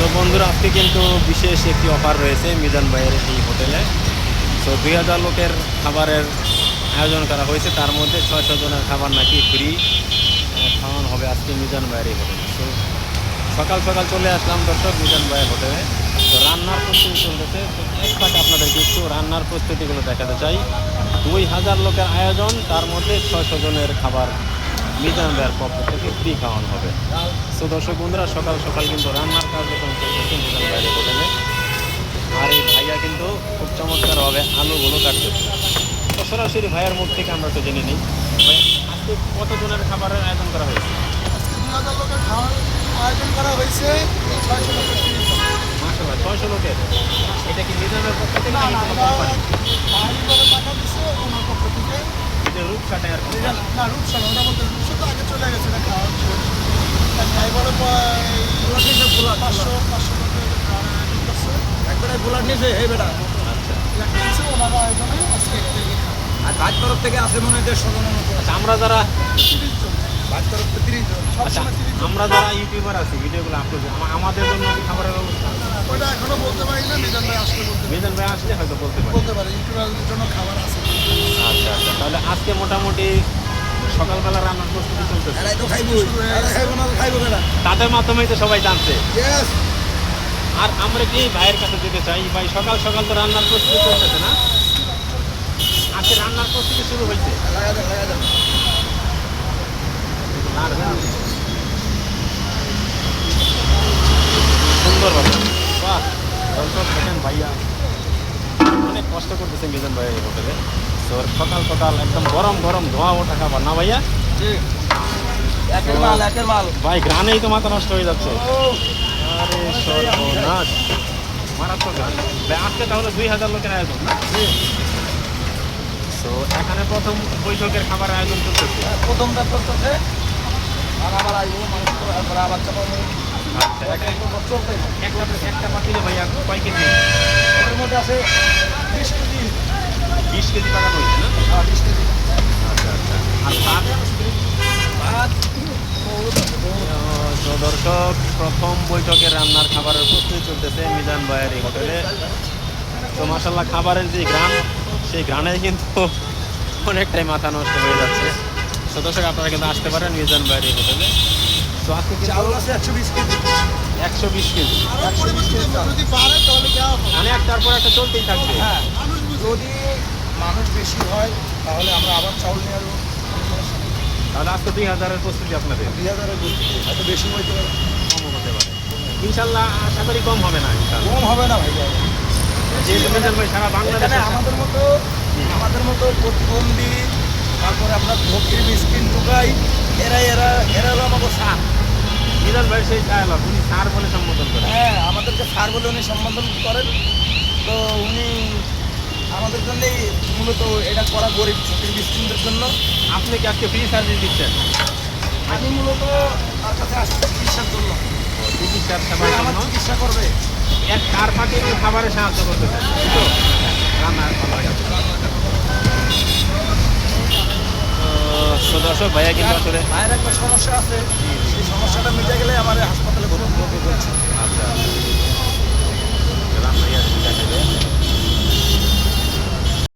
তো বন্ধুরা, আজকে কিন্তু বিশেষ একটি অফার রয়েছে মিজান ভাইয়ের এই হোটেলে। সো দুই হাজার লোকের খাবারের আয়োজন করা হয়েছে। তার মধ্যে ছয়শো জনের খাবার নাকি ফ্রি খাওয়ানো হবে আজকে মিজান ভাইয়ের এই হোটেলে। তো সকাল সকাল চলে আসলাম দর্শক মিজান ভাইয়ের হোটেলে। তো রান্নার প্রস্তুতি চলতেছে। তো একটাকে আপনাদেরকে একটু রান্নার প্রস্তুতিগুলো দেখাতে চাই। দুই হাজার লোকের আয়োজন, তার মধ্যে ছয়শো জনের খাবার মিজান ভাইয়ের পক্ষ থেকে ফ্রি খাওয়ানো হবে। তো দর্শক বন্ধুরা সকাল সকাল কিন্তু রান্নার কার্যক্রম চলতেছে মিজান ভাইয়ের হোটেলে। আর এই ভাইয়া কিন্তু খুব চমৎকারভাবে আলুগুলো কাটতেছে তো সরাসরি ভাইয়ের মুখ থেকে আমরা একটু জেনে নিই আজকে কত জনের খাবারের আয়োজন করা হয়েছে? দুই হাজার লোকের খাওয়ার আয়োজন করা হয়েছে ছয়শো লোকের তিরিশ জন। মাসাল্লাহ ছয়শো লোকের? এটা কি মিজানের পক্ষ থেকে না, নাকি না, কোনো পাঁচশো পাঁচশো একবারে বেটা আচ্ছা আয়োজনে আজকে থেকে আর ভাজ তরফ থেকে আছে মনে হয় দেড়শো জনের মতো আমরা যারা জন তরফ থেকে তিরিশ জন আমরা যারা ইউটিউবার আছি ভিডিওগুলো আপলোড আমাদের জন্য খাবারের ব্যবস্থা ওটা এখনও বলতে পারি না নিজাম ভাই আসলে বলতে মিজান ভাই আসলে হয়তো বলতে পারি। বলতে পারি ইউটিউবারদের জন্য খাবার আছে। আচ্ছা আচ্ছা তাহলে আজকে মোটামুটি সকালবেলা রান্নার প্রস্তুতি চলতেছে। তাদের মাধ্যমেই তো সবাই জানছে। আর আমরা কি ভাইয়ের কাছে যেতে চাই? ভাই সকাল সকাল তো রান্নার প্রস্তুতি চলতেছে না? আজকে রান্নার প্রস্তুতি শুরু হয়েছে। আর সুন্দর বাহ দর্শক দেখেন ভাইয়া। অনেক কষ্ট করতেছে মিজান ভাই এই হোটেলে। তো সকাল সকাল একদম গরম গরম ধোয়া ওঠা খাবার না ভাইয়া। জি। একের মাল একের মাল। ভাই গ্রানেই তো মাথা নষ্ট হয়ে যাচ্ছে। আরে সর্বনাশ। মারাত্মক গান। আজকে তাহলে দুই হাজার লোকের আয়োজন না? তো এখানে প্রথম বৈঠকের খাবার আয়োজন করতেছে প্রথমটা করতেছে আর আবার মানুষ তারপর আবার চাপাবো আচ্ছা এক- এক একটা পাতিলে ভাইয়া কয় কেজি? এর মধ্যে আছে বিশ কেজি পাকানো হয়েছে না? বিশ কেজি। আচ্ছা আচ্ছা। আর তো দর্শক প্রথম বৈঠকে রান্নার খাবারের প্রস্তুতি চলতেছে মিজান এই হোটেলে। তো মাসাল্লাহ খাবারের যে গ্রান সেই গ্রানে কিন্তু অনেকটাই মাথা নষ্ট হয়ে যাচ্ছে। তো দর্শক আপনারা কিন্তু আসতে পারেন মিজান এই হোটেলে। তো আজকে চাউল আছে একশো বিশ কেজি। একশো বিশ কেজি। মানে একটার পর একটা চলতেই থাকবে। হ্যাঁ। যদি মানুষ বেশি হয় তাহলে আমরা আবার চাউল নিয়ে আসব। তাহলে আজকে দুই হাজারের প্রস্তুতি আপনাদের? দুই হাজারের এত বেশি হইতে পারে। কম হতে পারে। ইনশাল্লাহ আশা করি কম হবে না কম হবে না ভাই সারা বাংলাদেশে আমাদের মতো আমাদের মতো প্রতিবন্ধী তারপরে আপনার ফকির মিসকিন টুকাই এরা এরা এরা হলো আমাকে সার মিজান ভাই সেই ডায়ালগ উনি স্যার বলে সম্বোধন করে হ্যাঁ আমাদেরকে সার বলে উনি সম্বোধন করেন। তো উনি আমাদের জন্যই মূলত এটা করা গরিব মিসকিনদের জন্য। আপনি কি আজকে ফ্রি সার্ভিস দিচ্ছেন? আমি মূলত তার কাছে আসছি চিকিৎসার জন্য। চিকিৎসার সে সেবার আমার চিকিৎসা করবে। এক কার ফাঁকে খাবারে সাহায্য করতে চান তাই তো রান্নার দর্শক ভাইয়া কিন্তু আসলে মায়ের একটা সমস্যা আছে। সেই সমস্যাটা মিটে গেলে আমার হাসপাতালে